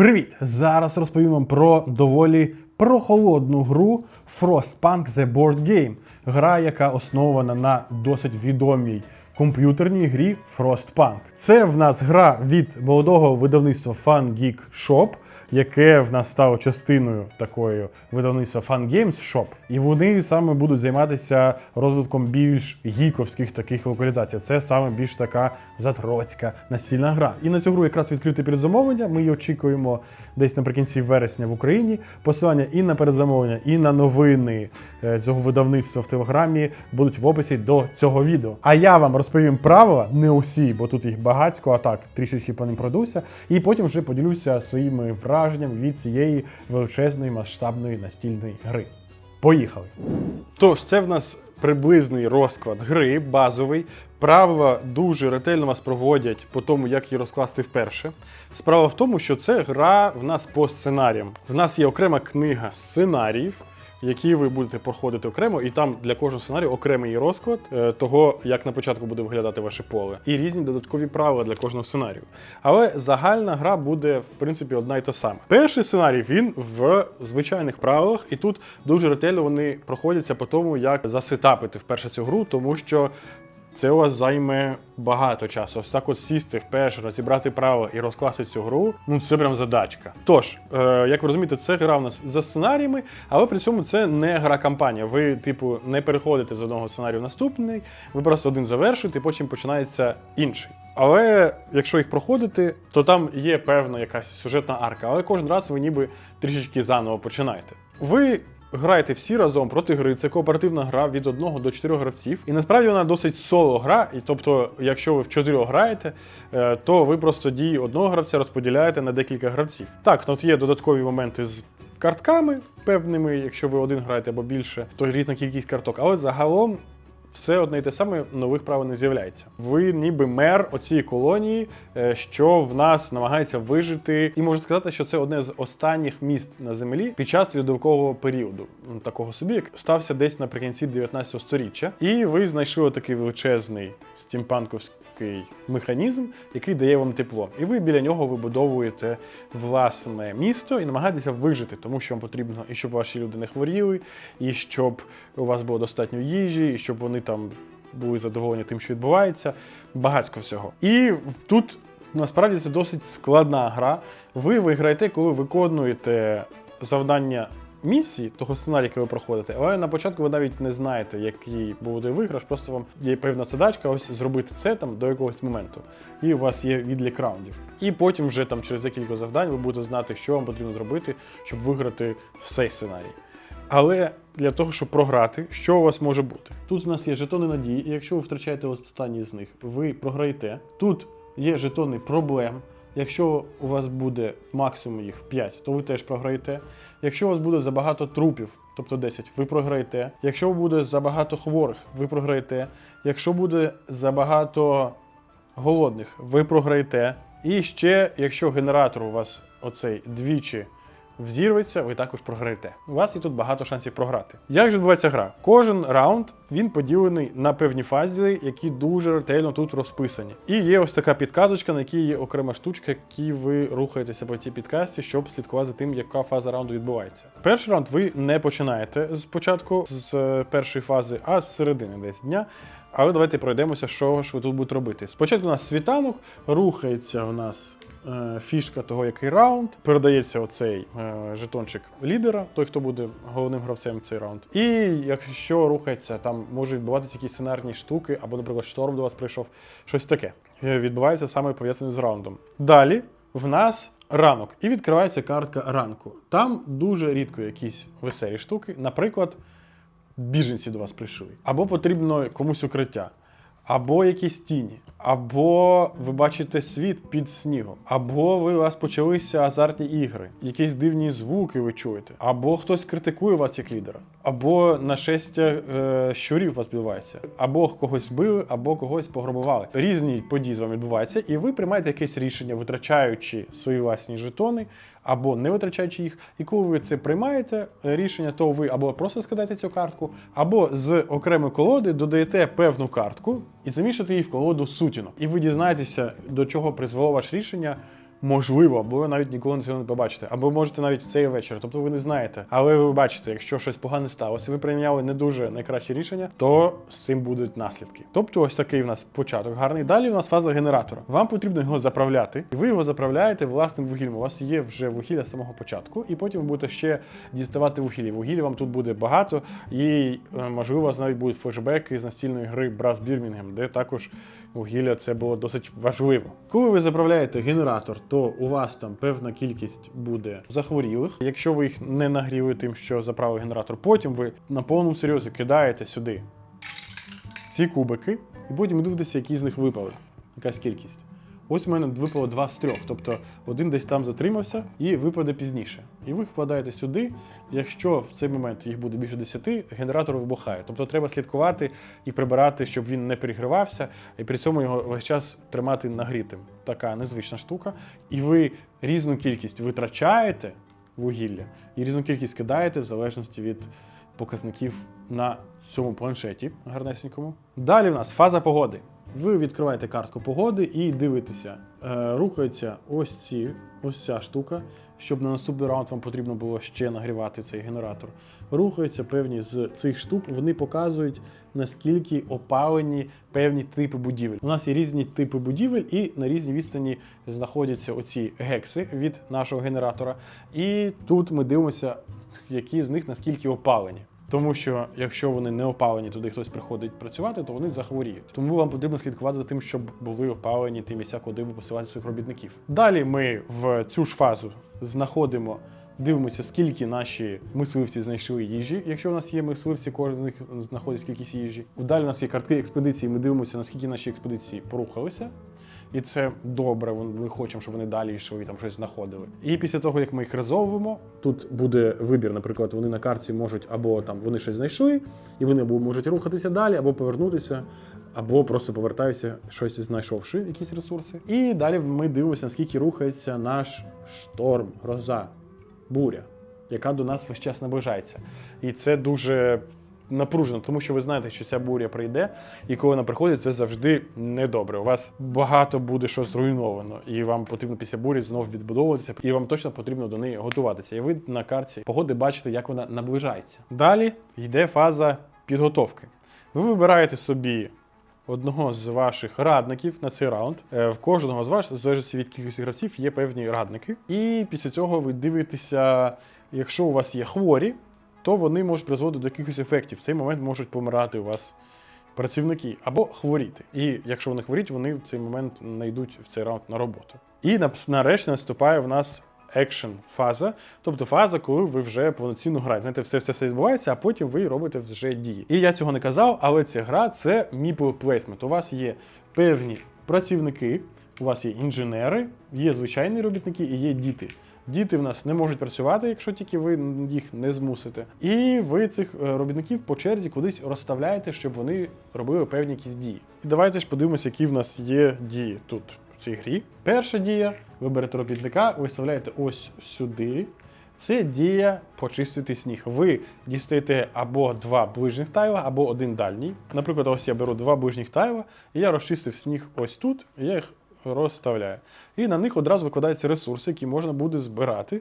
Привіт! Зараз розповім вам про доволі прохолодну гру Frostpunk The Board Game. Гра, яка основана на досить відомій комп'ютерній грі Frostpunk. Це в нас гра від молодого видавництва Fun Geek Shop, яке в нас стало частиною такої видавництва Fun Games Shop. І вони саме будуть займатися розвитком більш гіковських таких локалізацій. Це саме більш така затроцька настільна гра. І на цю гру якраз відкрите передзамовлення. Ми її очікуємо десь наприкінці вересня в Україні. Посилання і на передзамовлення, і на новини е, цього видавництва в телеграмі будуть в описі до цього відео. А я вам розповім правила, не усі, бо тут їх багатько, а так трішечки по ним. І потім вже поділюся своїми враженнями від цієї величезної масштабної настільної гри. Поїхали! Тож, це в нас приблизний розклад гри, базовий. Правила дуже ретельно вас проводять по тому, як її розкласти вперше. Справа в тому, що це гра в нас по сценаріям. В нас є окрема книга сценаріїв, які ви будете проходити окремо, і там для кожного сценарію окремий розклад е, того, як на початку буде виглядати ваше поле, і різні додаткові правила для кожного сценарію. Але загальна гра буде в принципі одна й та сама. Перший сценарій він в звичайних правилах, і тут дуже ретельно вони проходяться по тому, як засетапити вперше цю гру, тому що це у вас займе багато часу. Ось так от сісти вперше, розібрати правила і розкласти цю гру. Ну це прям задачка. Тож, е, як ви розумієте, це гра в нас за сценаріями, але при цьому це не гра кампанія. Ви, типу, не переходите з одного сценарію в наступний, ви просто один завершуєте, і потім починається інший. Але якщо їх проходити, то там є певна якась сюжетна арка, але кожен раз ви ніби трішечки заново починаєте. Ви граєте всі разом проти гри. Це кооперативна гра від 1 до 4 гравців. І насправді вона досить соло гра. І тобто, якщо ви в 4 граєте, е, то ви просто дії одного гравця розподіляєте на декілька гравців. Так, тут є додаткові моменти з. Картками певними, якщо ви один граєте або більше, то різна кількість карток. Але загалом все одне і те саме нових правил не з'являється. Ви ніби мер оцієї колонії, е, що в нас намагається вижити, і можу сказати, що це одне з останніх міст на землі під час льодовкового періоду, такого собі, як стався десь наприкінці 19 століття. І ви знайшли такий величезний стімпанковський механізм, який дає вам тепло. І ви біля нього вибудовуєте власне місто і намагаєтеся вижити, тому що вам потрібно і щоб ваші люди не хворіли, і щоб у вас було достатньо їжі, і щоб вони там були задоволені тим, що відбувається. Багатько всього. І тут насправді це досить складна гра. Ви виграєте, коли виконуєте завдання місії, того сценарію, який ви проходите, але на початку ви навіть не знаєте, який буде виграш, просто вам є певна задачка, ось зробити це там до якогось моменту. І у вас є відлік раундів. І потім вже там через декілька завдань ви будете знати, що вам потрібно зробити, щоб виграти цей сценарій. Але для того, щоб програти, що у вас може бути? Тут у нас є жетони надії, і якщо ви втрачаєте останній з них, ви програєте. Тут є жетони проблем. Якщо у вас буде максимум їх 5, то ви теж програєте. Якщо у вас буде забагато трупів, тобто 10, ви програєте. Якщо буде забагато хворих, ви програєте. Якщо буде забагато голодних, ви програєте. І ще, якщо генератор у вас оцей двічі взірветься, ви також програєте. У вас і тут багато шансів програти. Як же відбувається гра? Кожен раунд він поділений на певні фази, які дуже ретельно тут розписані. І є ось така підказочка, на якій є окрема штучка, які ви рухаєтеся по цій підказці, щоб слідкувати за тим, яка фаза раунду відбувається. Перший раунд ви не починаєте з початку з е, першої фази, а з середини десь дня. Але давайте пройдемося, що ж ви тут будете робити. Спочатку у нас світанок, рухається у нас фішка того, який раунд, передається оцей е, жетончик лідера, той, хто буде головним гравцем в цей раунд. І якщо рухається, там може відбуватися якісь сценарні штуки, або, наприклад, шторм до вас прийшов, щось таке. Е, Відбувається саме пов'язане з раундом. Далі в нас ранок, і відкривається картка ранку. Там дуже рідко якісь веселі штуки. Наприклад, біженці до вас прийшли, або потрібно комусь укриття, або якісь тіні, або ви бачите світ під снігом, або ви у вас почалися азартні ігри, якісь дивні звуки ви чуєте, або хтось критикує вас як лідера, або нашестя е, щурів вас відбувається, або когось вбили, або когось пограбували. Різні події з вами відбуваються, і ви приймаєте якесь рішення, витрачаючи свої власні жетони, або не витрачаючи їх. І коли ви це приймаєте е, рішення, то ви або просто скидаєте цю картку, або з окремої колоди додаєте певну картку і замішуєте її в колоду сутінок. І ви дізнаєтеся, до чого призвело ваше рішення Можливо, або ви навіть ніколи цього не побачите, або можете навіть в цей вечір, тобто ви не знаєте. Але ви бачите, якщо щось погане сталося, ви прийняли не дуже найкраще рішення, то з цим будуть наслідки. Тобто, ось такий у нас початок гарний. Далі у нас фаза генератора. Вам потрібно його заправляти, і ви його заправляєте власним вугіллям. У вас є вже вугілля з самого початку, і потім ви будете ще діставати вугілля. Вугілля вам тут буде багато, і е, можливо, у вас навіть будуть флешбеки з настільної гри Брас Бірмінгем, де також вугілля це було досить важливо. Коли ви заправляєте генератор, то у вас там певна кількість буде захворілих. Якщо ви їх не нагріли тим, що заправив генератор, потім ви на повному серйозі кидаєте сюди ці кубики, і потім дивитеся, які з них випали. Якась кількість. Ось у мене випало два з трьох, тобто один десь там затримався і випаде пізніше. І ви вкладаєте сюди. Якщо в цей момент їх буде більше 10, генератор вибухає. Тобто треба слідкувати і прибирати, щоб він не перегрівався, і при цьому його весь час тримати нагрітим. Така незвична штука. І ви різну кількість витрачаєте вугілля і різну кількість кидаєте в залежності від показників на цьому планшеті гарнесенькому. Далі в нас фаза погоди. Ви відкриваєте картку погоди і дивитеся. Е, рухається ось ці, ось ця штука. Щоб на наступний раунд вам потрібно було ще нагрівати цей генератор. Рухаються певні з цих штук, вони показують наскільки опалені певні типи будівель. У нас є різні типи будівель, і на різній відстані знаходяться оці гекси від нашого генератора. І тут ми дивимося, які з них наскільки опалені. Тому що якщо вони не опалені, туди хтось приходить працювати, то вони захворіють. Тому вам потрібно слідкувати за тим, щоб були опалені ті місця, куди ви посилаєте своїх робітників. Далі ми в цю ж фазу знаходимо. Дивимося, скільки наші мисливці знайшли їжі. Якщо у нас є мисливці, кожен з них знаходить кількість їжі. Далі у нас є картки експедиції. Ми дивимося, наскільки наші експедиції порухалися. І це добре. Ми хочемо, щоб вони далі йшли, там щось знаходили. І після того, як ми їх резовуємо, тут буде вибір. Наприклад, вони на карті можуть або там вони щось знайшли, і вони або можуть рухатися далі, або повернутися, або просто повертаються, щось знайшовши, якісь ресурси. І далі ми дивимося, наскільки рухається наш шторм, гроза, буря, яка до нас весь час наближається. І це дуже напружено, тому що ви знаєте, що ця буря прийде, і коли вона приходить, це завжди недобре. У вас багато буде що зруйновано, і вам потрібно після бурі знов відбудовуватися, і вам точно потрібно до неї готуватися. І ви на карті погоди бачите, як вона наближається. Далі йде фаза підготовки. Ви вибираєте собі. Одного з ваших радників на цей раунд. Е, В кожного з вас, в залежності від кількості гравців, є певні радники. І після цього ви дивитеся, якщо у вас є хворі, то вони можуть призводити до якихось ефектів. В цей момент можуть помирати у вас працівники або хворіти. І якщо вони хворіють, вони в цей момент не йдуть в цей раунд на роботу. І нарешті наступає в нас екшн фаза, тобто фаза, коли ви вже повноцінно граєте. Знаєте, все все все відбувається, а потім ви робите вже дії. І я цього не казав, але ця гра це meeple placement. У вас є певні працівники, у вас є інженери, є звичайні робітники і є діти. Діти в нас не можуть працювати, якщо тільки ви їх не змусите. І ви цих е, робітників по черзі кудись розставляєте, щоб вони робили певні якісь дії. І давайте ж подивимося, які в нас є дії тут в цій грі. Перша дія: ви берете робітника, виставляєте ось сюди. Це дія почистити сніг. Ви дістаєте або два ближніх тайла, або один дальній. Наприклад, ось я беру два ближніх тайла, і я розчистив сніг ось тут, і я їх розставляю. І на них одразу викладаються ресурси, які можна буде збирати.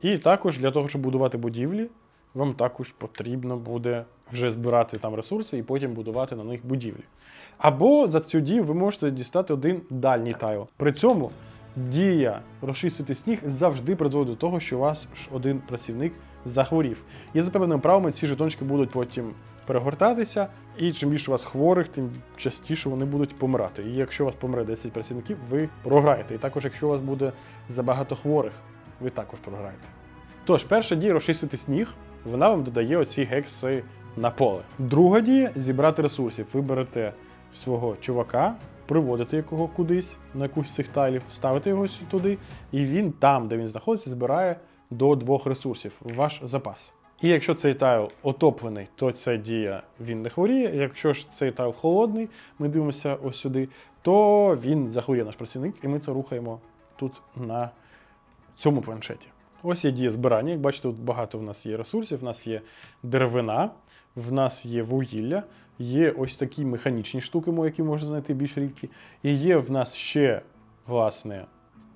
І також для того, щоб будувати будівлі, вам також потрібно буде вже збирати там ресурси і потім будувати на них будівлі. Або за цю дію ви можете дістати один дальній тайл. При цьому дія розчистити сніг завжди призводить до того, що у вас один працівник захворів. І за певними правилами ці жетончики будуть потім перегортатися, і чим більше у вас хворих, тим частіше вони будуть помирати. І якщо у вас помре 10 працівників, ви програєте. І також, якщо у вас буде забагато хворих, ви також програєте. Тож, перша дія розчистити сніг, вона вам додає оці гекси на поле. Друга дія зібрати ресурсів. Ви берете свого чувака, приводите якого кудись на якусь з цих тайлів, ставите його туди, і він там, де він знаходиться, збирає до двох ресурсів ваш запас. І якщо цей тайл отоплений, то ця дія він не хворіє. Якщо ж цей тайл холодний, ми дивимося ось сюди, то він захворіє наш працівник, і ми це рухаємо тут на цьому планшеті. Ось є дія збирання. Як бачите, тут багато в нас є ресурсів. В нас є деревина, в нас є вугілля, є ось такі механічні штуки, які можна знайти більш рідкі. І є в нас ще, власне,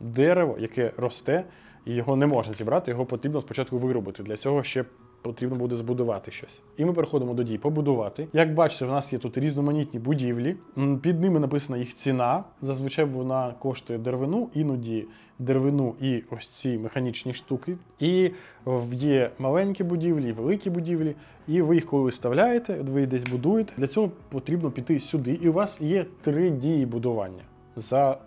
дерево, яке росте, і його не можна зібрати, його потрібно спочатку виробити. Для цього ще потрібно буде збудувати щось. І ми переходимо до дій побудувати. Як бачите, в нас є тут різноманітні будівлі. Під ними написана їх ціна. Зазвичай вона коштує деревину, іноді деревину і ось ці механічні штуки. І є маленькі будівлі, великі будівлі. І ви їх коли виставляєте, ви десь будуєте. Для цього потрібно піти сюди, і у вас є три дії будування. За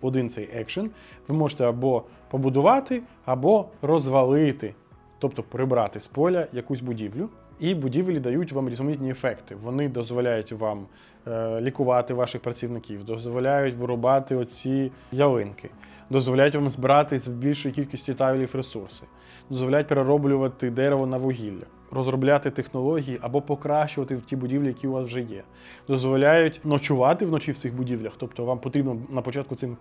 один цей екшен ви можете або побудувати, або розвалити, тобто прибрати з поля якусь будівлю. І будівлі дають вам різноманітні ефекти. Вони дозволяють вам е, лікувати ваших працівників, дозволяють вирубати оці ялинки, дозволяють вам збирати з більшої кількості тайлів ресурси, дозволяють перероблювати дерево на вугілля, розробляти технології або покращувати ті будівлі, які у вас вже є. Дозволяють ночувати вночі в цих будівлях, тобто вам потрібно на початку цим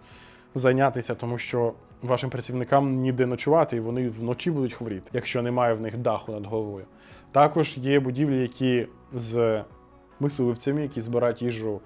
зайнятися, тому що вашим працівникам ніде ночувати, і вони вночі будуть хворіти, якщо немає в них даху над головою. Також є будівлі, які з мисливцями, які збирають їжу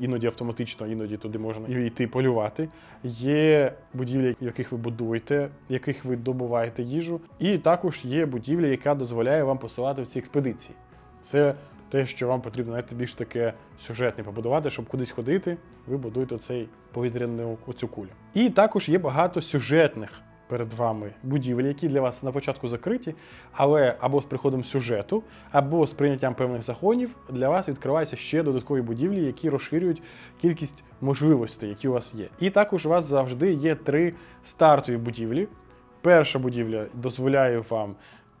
іноді автоматично, іноді туди можна йти полювати. Є будівлі, яких ви будуєте, яких ви добуваєте їжу. І також є будівля, яка дозволяє вам посилати в ці експедиції. Це те, що вам потрібно знаєте, більш таке сюжетне побудувати, щоб кудись ходити, ви будуєте цей повітряну оцю кулю. І також є багато сюжетних перед вами будівель, які для вас на початку закриті, але або з приходом сюжету, або з прийняттям певних законів для вас відкриваються ще додаткові будівлі, які розширюють кількість можливостей, які у вас є. І також у вас завжди є три стартові будівлі. Перша будівля дозволяє вам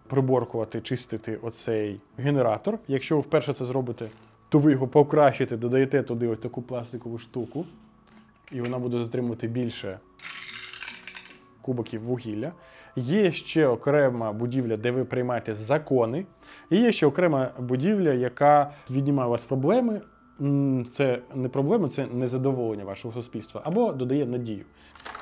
приборкувати, чистити оцей генератор. Якщо ви вперше це зробите, то ви його покращите, додаєте туди ось таку пластикову штуку, і вона буде затримувати більше кубиків вугілля. Є ще окрема будівля, де ви приймаєте закони. І є ще окрема будівля, яка віднімає у вас проблеми. Це не проблеми, це незадоволення вашого суспільства, або додає надію.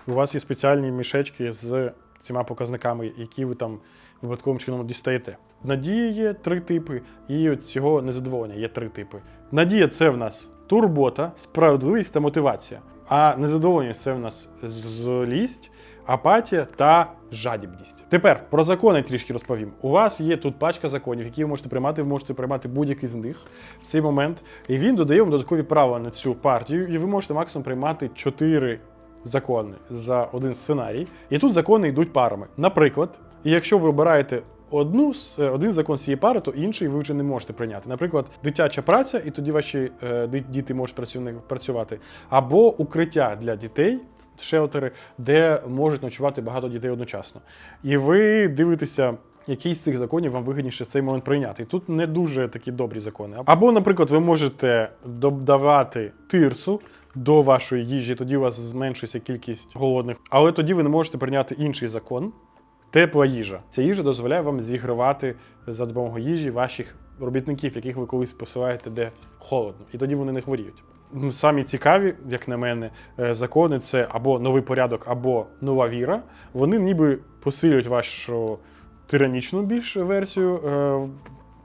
У вас є спеціальні мішечки з цими показниками, які ви там випадковим чином дістаєте. Надії є три типи, і цього незадоволення є три типи. Надія це в нас турбота, справедливість та мотивація. А незадоволення це в нас злість, апатія та жадібність. Тепер про закони трішки розповім. У вас є тут пачка законів, які ви можете приймати. Ви можете приймати будь-який з них в цей момент. І він додає вам додаткові права на цю партію, і ви можете максимум приймати 4 закони за один сценарій. І тут закони йдуть парами. Наприклад, якщо ви обираєте одну з- е, один закон цієї пари, то інший ви вже не можете прийняти. Наприклад, дитяча праця, і тоді ваші е, діти можуть працівни- працювати, або укриття для дітей. Шелтери, де можуть ночувати багато дітей одночасно. І ви дивитеся, який з цих законів вам вигідніше в цей момент прийняти. І тут не дуже такі добрі закони. Або, наприклад, ви можете додавати тирсу до вашої їжі, тоді у вас зменшується кількість голодних. Але тоді ви не можете прийняти інший закон. Тепла їжа. Ця їжа дозволяє вам зігрівати за допомогою їжі ваших робітників, яких ви колись посилаєте, де холодно, і тоді вони не хворіють. Самі цікаві, як на мене, е, закони це або новий порядок, або нова віра. Вони ніби посилюють вашу тиранічну більш версію е,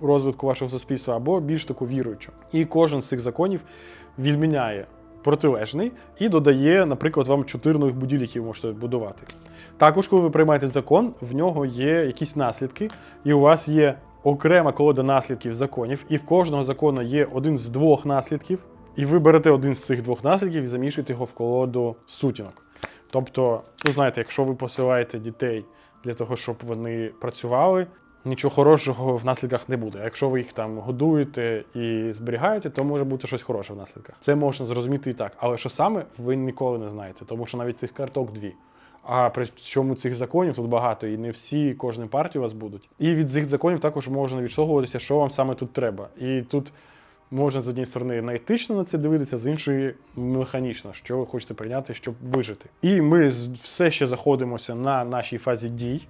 розвитку вашого суспільства, або більш таку віруючу. І кожен з цих законів відміняє протилежний і додає, наприклад, вам чотири нових будівлі, які ви можете будувати. Також, коли ви приймаєте закон, в нього є якісь наслідки, і у вас є окрема колода наслідків законів, і в кожного закону є один з двох наслідків, і ви берете один з цих двох наслідків і замішуєте його в колоду сутінок. Тобто, ну знаєте, якщо ви посилаєте дітей для того, щоб вони працювали, нічого хорошого в наслідках не буде. А якщо ви їх там годуєте і зберігаєте, то може бути щось хороше в наслідках. Це можна зрозуміти і так. Але що саме, ви ніколи не знаєте, тому що навіть цих карток дві. А при чому цих законів тут багато, і не всі кожної партії у вас будуть. І від цих законів також можна відштовхуватися, що вам саме тут треба. І тут можна з однієї сторони на етично на це дивитися, з іншої механічно, що ви хочете прийняти, щоб вижити. І ми все ще заходимося на нашій фазі дій.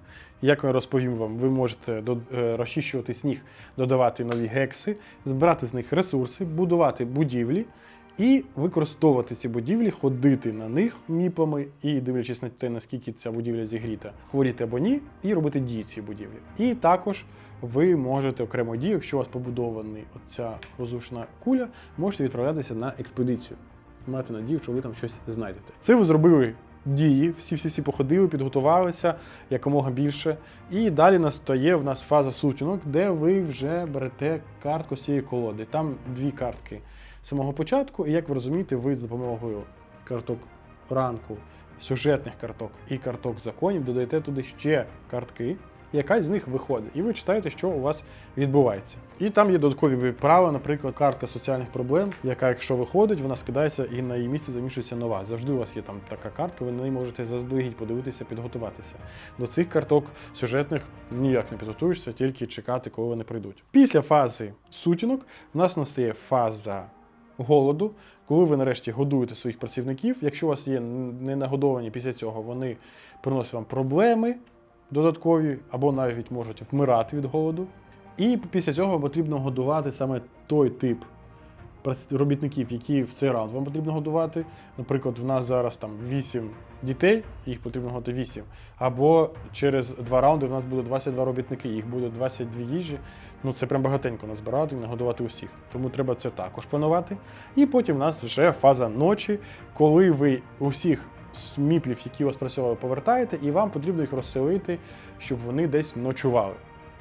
Як я розповім вам, ви можете е, розчищувати сніг, додавати нові гекси, збирати з них ресурси, будувати будівлі і використовувати ці будівлі, ходити на них міпами і дивлячись на те, наскільки ця будівля зігріта, хворіти або ні, і робити дії цієї будівлі. І також ви можете окремо дію, якщо у вас побудований оця воздушна куля, можете відправлятися на експедицію. Мати надію, що ви там щось знайдете. Це ви зробили дії. Всі всі всі походили, підготувалися якомога більше. І далі настає в нас фаза сутінок, де ви вже берете картку з цієї колоди. Там дві картки самого початку, і як ви розумієте, ви з допомогою карток ранку, сюжетних карток і карток законів додаєте туди ще картки. Якась з них виходить, і ви читаєте, що у вас відбувається. І там є додаткові права, наприклад, картка соціальних проблем, яка, якщо виходить, вона скидається і на її місці замішується нова. Завжди у вас є там така картка, ви на неї можете заздалегідь подивитися, підготуватися. До цих карток сюжетних ніяк не підготуєшся, тільки чекати, коли вони прийдуть. Після фази сутінок в нас настає фаза голоду, коли ви нарешті годуєте своїх працівників. Якщо у вас є ненагодовані після цього, вони приносять вам проблеми додаткові, або навіть можуть вмирати від голоду. І після цього потрібно годувати саме той тип робітників, які в цей раунд вам потрібно годувати. Наприклад, в нас зараз там 8 дітей, їх потрібно годувати 8. Або через два раунди в нас буде 22 робітники, їх буде 22 їжі. Ну це прям багатенько назбирати і нагодувати усіх. Тому треба це також планувати. І потім в нас вже фаза ночі, коли ви усіх міплів, які у вас працювали, повертаєте, і вам потрібно їх розселити, щоб вони десь ночували,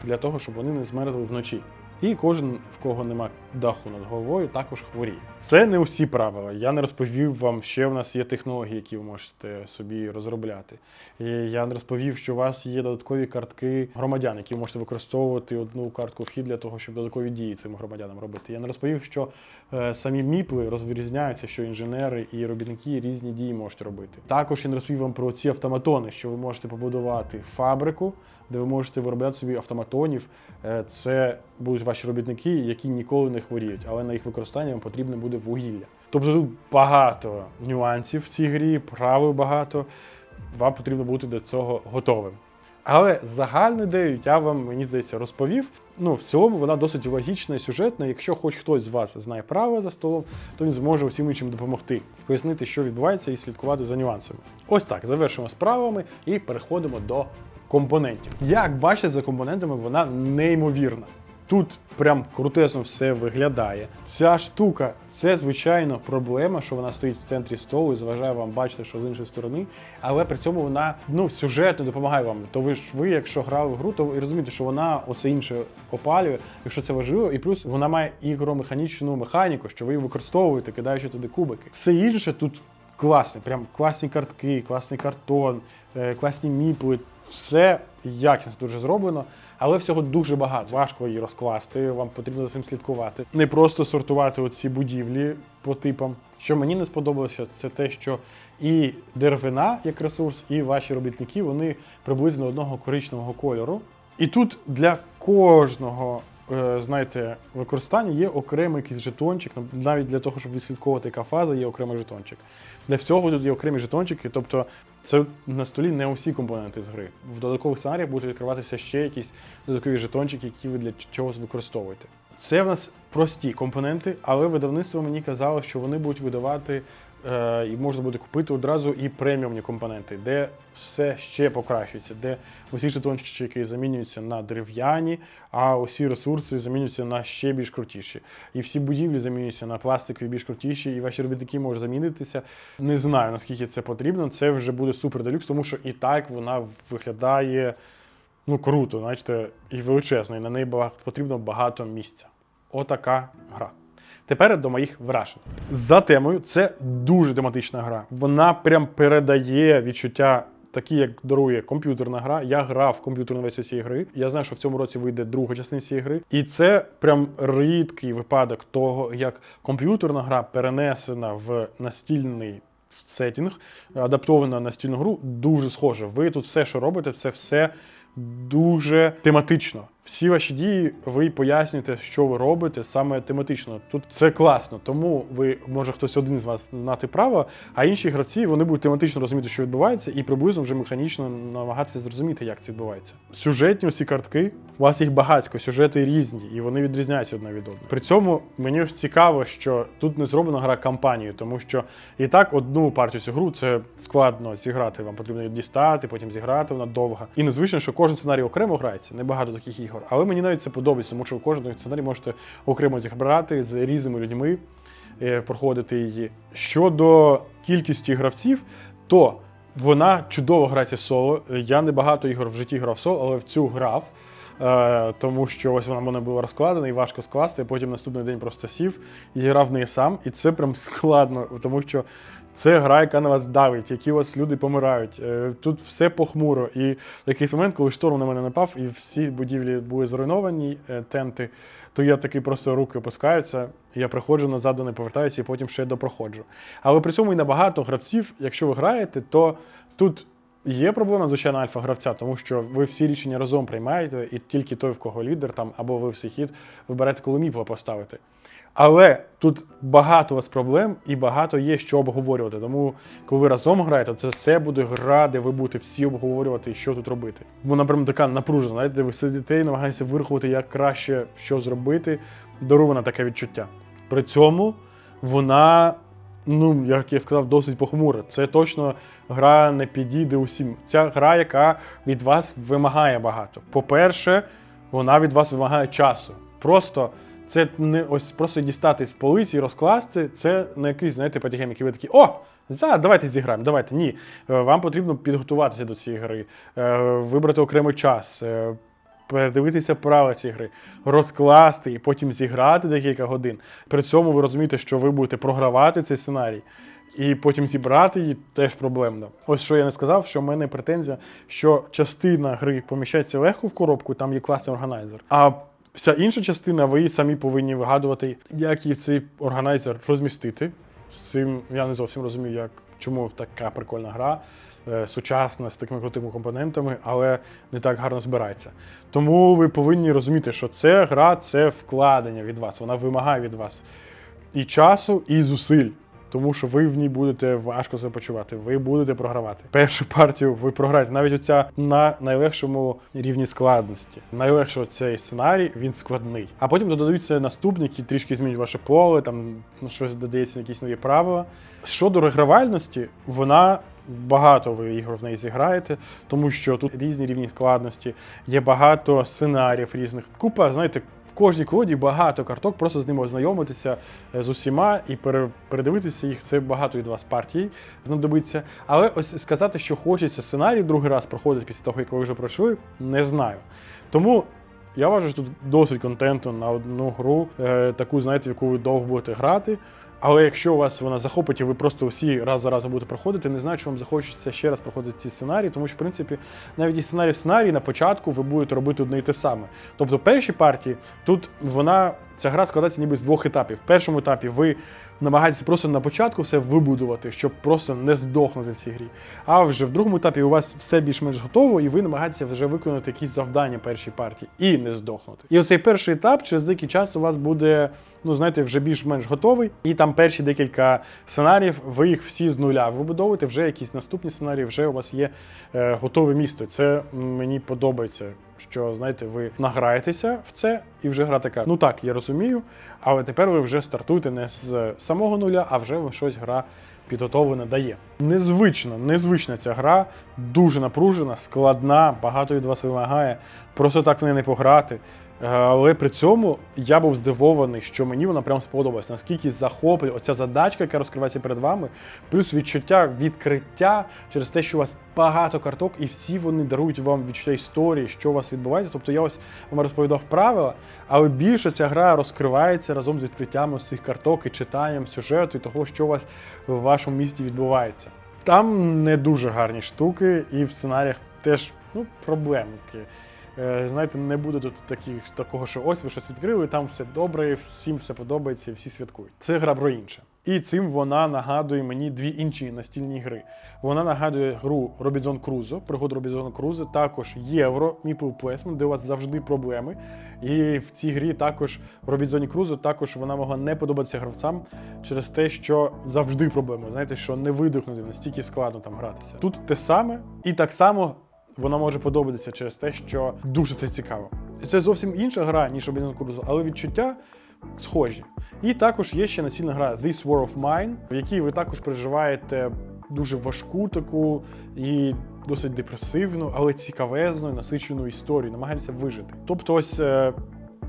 для того, щоб вони не змерзли вночі. І кожен, в кого нема даху над головою, також хворіє. Це не усі правила. Я не розповів вам, ще в нас є технології, які ви можете собі розробляти. І я не розповів, що у вас є додаткові картки громадян, які ви можете використовувати одну картку вхід для того, щоб додаткові дії цим громадянам робити. Я не розповів, що е, самі міпли розрізняються, що інженери і робітники різні дії можуть робити. Також я не розповів вам про ці автоматони, що ви можете побудувати фабрику, де ви можете виробляти собі автоматонів. Е, Це будуть ваші робітники, які ніколи не хворіють, але на їх використання вам потрібне буде вугілля. Тобто тут багато нюансів в цій грі, правил багато. Вам потрібно бути до цього готовим. Але загальну ідею я вам, мені здається, розповів. Ну, в цілому вона досить логічна і сюжетна. Якщо хоч хтось з вас знає правила за столом, то він зможе усім іншим допомогти, пояснити, що відбувається, і слідкувати за нюансами. Ось так, завершимо з правилами і переходимо до компонентів. Як бачите, за компонентами вона неймовірна. Тут прям крутесно все виглядає. Ця штука це звичайно проблема, що вона стоїть в центрі столу і заважає вам бачити, що з іншої сторони. Але при цьому вона ну сюжетно допомагає вам. То ви ж ви, якщо грали в гру, то ви розумієте, що вона оце інше опалює, якщо це важливо, і плюс вона має ігромеханічну механіку, що ви її використовуєте, кидаючи туди кубики. Все інше тут класне, прям класні картки, класний картон, е, класні міпли. Все якісно дуже зроблено, але всього дуже багато. Важко її розкласти, вам потрібно за цим слідкувати. Не просто сортувати оці будівлі по типам. Що мені не сподобалося, це те, що і деревина як ресурс, і ваші робітники вони приблизно одного коричневого кольору. І тут для кожного. е, Знаєте, використання є окремий якийсь жетончик, навіть для того, щоб відслідковувати, яка фаза, є окремий жетончик. Для всього тут є окремі жетончики, тобто це на столі не усі компоненти з гри. В додаткових сценаріях будуть відкриватися ще якісь додаткові жетончики, які ви для чогось використовуєте. Це в нас прості компоненти, але видавництво мені казало, що вони будуть видавати і можна буде купити одразу і преміумні компоненти, де все ще покращується, де усі жетончики замінюються на дерев'яні, а усі ресурси замінюються на ще більш крутіші. І всі будівлі замінюються на пластикові більш крутіші, і ваші робітники можуть замінитися. Не знаю наскільки це потрібно. Це вже буде супер делюкс, тому що і так вона виглядає ну круто, знаєте, і величезно, і на неї потрібно багато місця. Отака гра. Тепер до моїх вражень. За темою, це дуже тематична гра. Вона прям передає відчуття. Такі, як дарує комп'ютерна гра. Я грав в комп'ютерну версію цієї гри. Я знаю, що в цьому році вийде друга частина цієї гри. І це прям рідкий випадок того, як комп'ютерна гра перенесена в настільний сетінг, адаптована на настільну гру, дуже схоже. Ви тут все, що робите, це все дуже тематично. Всі ваші дії ви пояснюєте, що ви робите саме тематично. Тут це класно, тому ви може хтось один з вас знати право, а інші гравці вони будуть тематично розуміти, що відбувається, і приблизно вже механічно намагатися зрозуміти, як це відбувається. Сюжетні ці картки, у вас їх багатько, сюжети різні, і вони відрізняються одна від одної. При цьому мені ж цікаво, що тут не зроблена гра кампанією, тому що і так одну партію цю гру це складно зіграти. Вам потрібно її дістати, потім зіграти, вона довга. І незвично, що кожен сценарій окремо грається, небагато таких ігор. Але мені навіть це подобається, тому що кожен сценарій можете окремо зіграти з різними людьми, е, проходити її. Щодо кількості гравців, то Вона чудово грається соло. Я не багато ігор в житті грав соло, але в цю грав. Е, тому що ось вона в мене була розкладена і важко скласти. Потім наступний день просто сів і грав в неї сам. І це прям складно, тому що це гра, яка на вас давить, які у вас люди помирають. Е, Тут все похмуро. І в якийсь момент, коли шторм на мене напав, і всі будівлі були зруйновані, е, тенти, то я такий просто руки опускаються, я приходжу назад, не повертаюся і потім ще допроходжу. Але при цьому і на багато гравців, якщо ви граєте, то тут. Є проблема, звичайно, альфа-гравця, тому що ви всі рішення разом приймаєте, і тільки той, в кого лідер, там, або ви всі хід, виберете, коли міпла поставити. Але тут багато у вас проблем і багато є що обговорювати. Тому, коли ви разом граєте, то це буде гра, де ви будете всі обговорювати, що тут робити. Вона прям така напружена, знаєте, ви сидите і намагаєтеся вирахувати, як краще що зробити. Дарована таке відчуття. При цьому вона, ну, як я сказав, досить похмура. Це точно гра не підійде усім. Ця гра, яка від вас вимагає багато. По-перше, вона від вас вимагає часу. Просто. Це не ось просто дістати з полиці і розкласти. Це не якийсь, знаєте, потягем, який ви такі, о, за, давайте зіграємо. Давайте. Ні. Е, Вам потрібно підготуватися до цієї гри, е, вибрати окремий час, е, передивитися правила цієї гри, розкласти і потім зіграти декілька годин. При цьому ви розумієте, що ви будете програвати цей сценарій. І потім зібрати її теж проблемно. Ось що я не сказав, що в мене претензія, що частина гри поміщається легко в коробку, там є класний органайзер. А Вся інша частина, ви самі повинні вигадувати, як її цей органайзер розмістити. З цим я не зовсім розумію, як чому така прикольна гра, е, сучасна з такими крутими компонентами, але не так гарно збирається. Тому ви повинні розуміти, що це гра це вкладення від вас. Вона вимагає від вас і часу, і зусиль. Тому що ви в ній будете важко себе почувати, ви будете програвати. Першу партію ви програєте. Навіть оця на найлегшому рівні складності. Найлегше цей сценарій, він складний. А потім додаються наступні, які трішки змінюють ваше поле, там ну, щось додається, якісь нові правила. Щодо регравальності, вона. Багато ви ігор в неї зіграєте, тому що тут різні рівні складності, є багато сценаріїв різних. Купа, знаєте, в кожній колоді багато карток, просто з ними ознайомитися е, з усіма і передивитися їх. Це багато від вас партій знадобиться. Але ось сказати, що хочеться сценарій другий раз проходити після того, як ви вже пройшли, не знаю. Тому. Я вважаю, що тут досить контенту на одну гру, е, таку, знаєте, в яку ви довго будете грати. Але якщо у вас вона захопить, і ви просто всі раз за разом будете проходити, не знаю, чи вам захочеться ще раз проходити ці сценарії, тому що, в принципі, навіть і сценарій в сценарії на початку ви будете робити одне і те саме. Тобто, перші партії тут вона ця гра складається ніби з двох етапів. В першому етапі ви намагаєтеся просто на початку все вибудувати, щоб просто не здохнути в цій грі. А вже в другому етапі у вас все більш-менш готово, і ви намагаєтеся вже виконати якісь завдання першій партії і не здохнути. І оцей перший етап через деякий час у вас буде. Ну, знаєте, вже більш-менш готовий, і там перші декілька сценаріїв, ви їх всі з нуля вибудовуєте, вже якісь наступні сценарії, вже у вас є е, готове місто. Це мені подобається, що знаєте, ви награєтеся в це, і вже гра така. Ну так, я розумію, але тепер ви вже стартуєте не з самого нуля, а вже ви щось гра підготовлена дає. Незвична, незвична ця гра, дуже напружена, складна, багато від вас вимагає. Просто так в неї не пограти. Е, Але при цьому я був здивований, що мені вона прям сподобалась, наскільки захоплює оця задачка, яка розкривається перед вами, плюс відчуття відкриття через те, що у вас багато карток, і всі вони дарують вам відчуття історії, що у вас відбувається. Тобто я ось вам розповідав правила, але більше ця гра розкривається разом з відкриттям ось цих карток і читанням сюжету і того, що у вас в вашому місті відбувається. Там не дуже гарні штуки, і в сценаріях теж ну, проблемки. Е, Знаєте, не буде тут таких, такого, що ось ви щось відкрили, там все добре, всім все подобається, всі святкують. Це гра про інше. І цим вона нагадує мені дві інші настільні гри. Вона нагадує гру Робінзон Крузо, пригоду Робінзона Крузо, також Євро, Meeple Placement, де у вас завжди проблеми. І в цій грі також в Робінзоні Крузо також вона могла не подобатися гравцям через те, що завжди проблеми. Знаєте, що не видихнути, настільки складно там гратися. Тут те саме, і так само вона може подобатися через те, що дуже це цікаво. Це зовсім інша гра, ніж Robinson Crusoe, але відчуття схожі. І також є ще настільна гра This War of Mine, в якій ви також переживаєте дуже важку таку і досить депресивну, але цікавезну, насичену історію, намагаєтеся вижити. Тобто, ось е,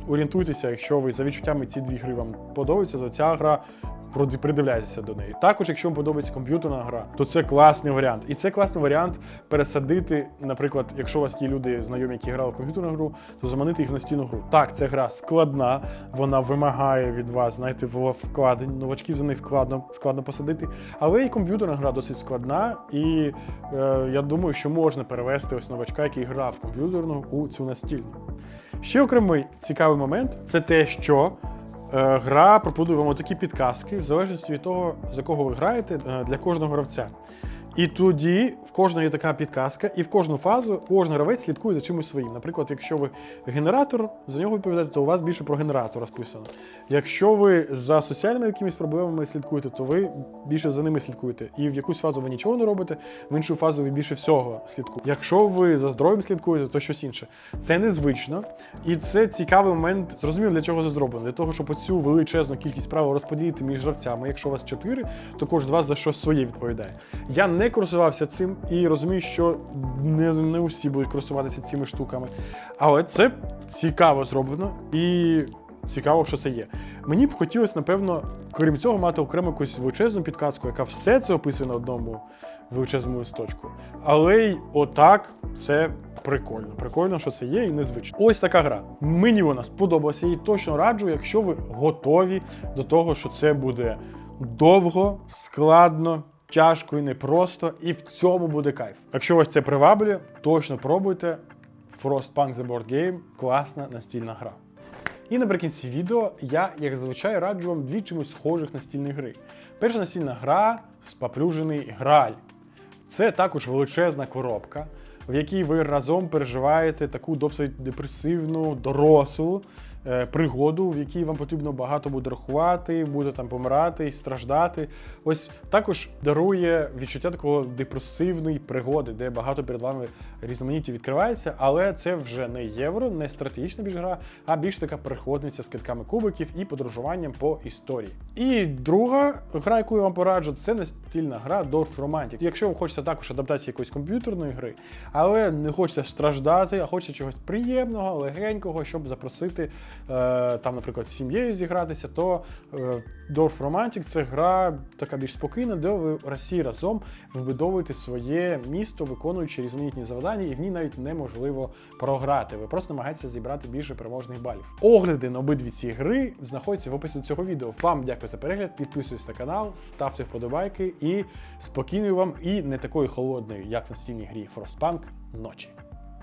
орієнтуйтеся, якщо ви за відчуттями ці дві гри вам подобаються, то ця гра придивляйтеся до неї. Також, якщо вам подобається комп'ютерна гра, то це класний варіант. І це класний варіант пересадити, наприклад, якщо у вас є люди знайомі, які грали в комп'ютерну гру, то заманити їх в настільну гру. Так, ця гра складна, вона вимагає від вас, знаєте, вкладень. Новачків за неї вкладно, складно посадити. Але і комп'ютерна гра досить складна, і е, я думаю, що можна перевести ось новачка, який грав в комп'ютерну у цю настільну. Ще окремий цікавий момент це те, що гра пропонує вам такі підказки, в залежності від того, за кого ви граєте, е, для кожного гравця. І тоді в кожного є така підказка, і в кожну фазу кожен гравець слідкує за чимось своїм. Наприклад, якщо ви генератор, за нього відповідаєте, то у вас більше про генератор розписано. Якщо ви за соціальними якимись проблемами слідкуєте, то ви більше за ними слідкуєте. І в якусь фазу ви нічого не робите, в іншу фазу ви більше всього слідкуєте. Якщо ви за здоров'ям слідкуєте, то щось інше. Це незвично, і це цікавий момент. Зрозуміло, для чого це зроблено. Для того, щоб оцю величезну кількість правил розподілити між гравцями. Якщо у вас чотири, то кожен з вас за щось своє відповідає. Я не користувався цим і розумію, що не, не усі будуть користуватися цими штуками. Але це цікаво зроблено і цікаво, що це є. Мені б хотілося, напевно, крім цього, мати окремо якусь величезну підказку, яка все це описує на одному величезному листочку. Але й отак це прикольно. Прикольно, що це є і незвично. Ось така гра. Мені вона сподобалася. Її точно раджу, якщо ви готові до того, що це буде довго, складно. Тяжко і непросто, і в цьому буде кайф. Якщо вас це приваблює, точно пробуйте. Frostpunk The Board Game класна настільна гра. І наприкінці відео я, як зазвичай, раджу вам дві чимось схожих настільних гри. Перша настільна гра спаплюжений граль. Це також величезна коробка, в якій ви разом переживаєте таку досить депресивну, дорослу пригоду, в якій вам потрібно багато буде рахувати, буде там помирати страждати. Ось також дарує відчуття такого депресивної пригоди, де багато перед вами різноманіття відкривається, але це вже не євро, не стратегічна більш гра, а більш така приходниця з китками кубиків і подорожуванням по історії. І друга гра, яку я вам пораджу, це настільна гра Dwarf Romantic. Якщо вам хочеться також адаптації якоїсь комп'ютерної гри, але не хочеться страждати, а хочеться чогось приємного, легенького, щоб запросити е, там, наприклад, з сім'єю зігратися, то е, Dwarf Romantic це гра така більш спокійна, де ви всі разом вибудовуєте своє місто, виконуючи різноманітні завдання, і в ній навіть неможливо програти. Ви просто намагаєтеся зібрати більше переможних балів. Огляди на обидві ці гри знаходяться в описі цього відео. Вам дякую за перегляд, підписуйтесь на канал, ставте вподобайки і спокійної вам і не такої холодної, як в настільній грі Frostpunk, ночі.